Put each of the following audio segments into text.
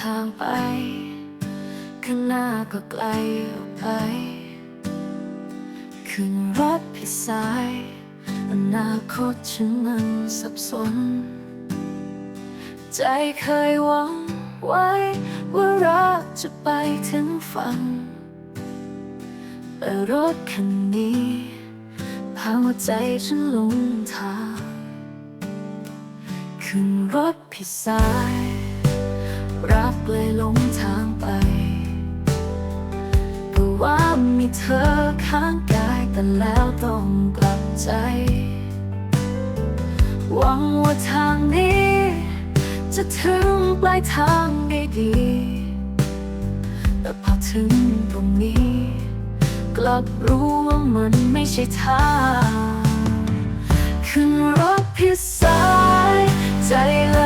ทางไป ข้างหน้าก็ไกลออกไป ขึ้นรถผิดสาย อนาคตฉันมันสับสน ใจเคยหวังไว้ ว่ารักจะไปถึงฝั่งแต่รถคันนี้พาหัวใจฉันลงทาง ขึ้นรถผิดสาย เลยหลงทางไปเพราะว่ามีเธอข้างกายแต่แล้วต้องกลับใจ หวังว่าทางนี้ จะถึงปลายทางได้ดี แต่พอถึงตรงนี้ กลับรู้ว่ามันไม่ใช่ทางขึ้นรถพิสายใจเลย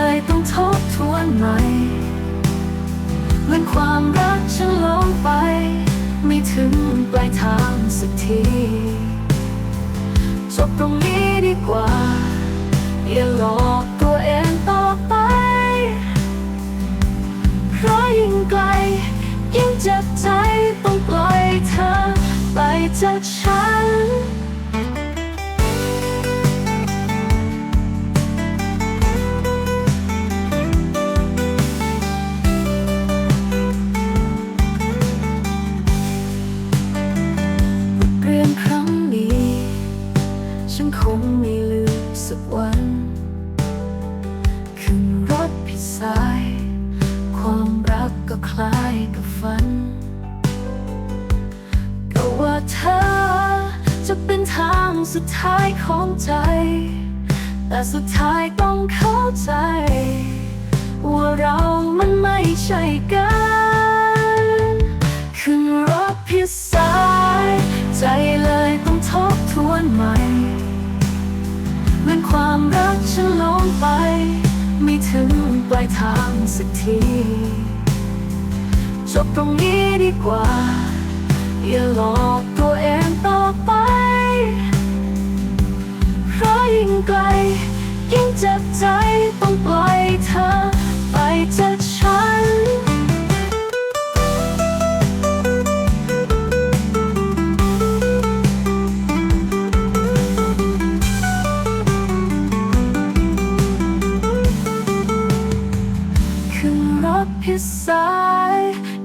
ความรักฉันลงไป ไม่ถึงปลายทางสักที จบตรงนี้ดีกว่า อย่าหลอกตัวเองต่อไป เพราะยิ่งไกล ยิ่งเจ็บใจต้องปล่อยเธอ ไปจากฉัน ฉันคงไม่ลืมสักวัน ขึ้นรถผิดสาย ความรักก็คล้ายกับฝัน ก็ว่าเธอจะเป็นทางสุดท้ายของใจ แต่สุดท้ายต้องเข้าใจ ว่าเรามันไม่ใช่กันายทางสักที จบตรงนี้ดีกว่า อย่าหลอกตัวเองต่อไป เพราะยิ่งไกล ยิ่งเจ็บใจต้องปล่อยเธอไปจากฉัน รถพิสาย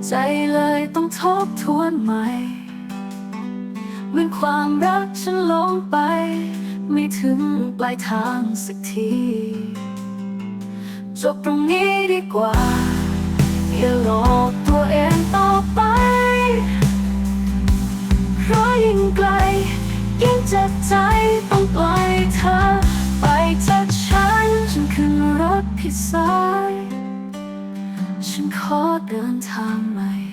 ใจเลยต้องทบทวนใหม่เหมือนความรักฉันลงไป ไม่ถึงปลายทางสักทีจบตรงนี้ดีกว่า อย่าหลอกตัวเองต่อไป เพราะยิ่งไกล ยิ่งเจ็บใจต้องปล่อยเธอ ไปจากฉันฉันขึ้นรถผิสาย ดินทางใหม่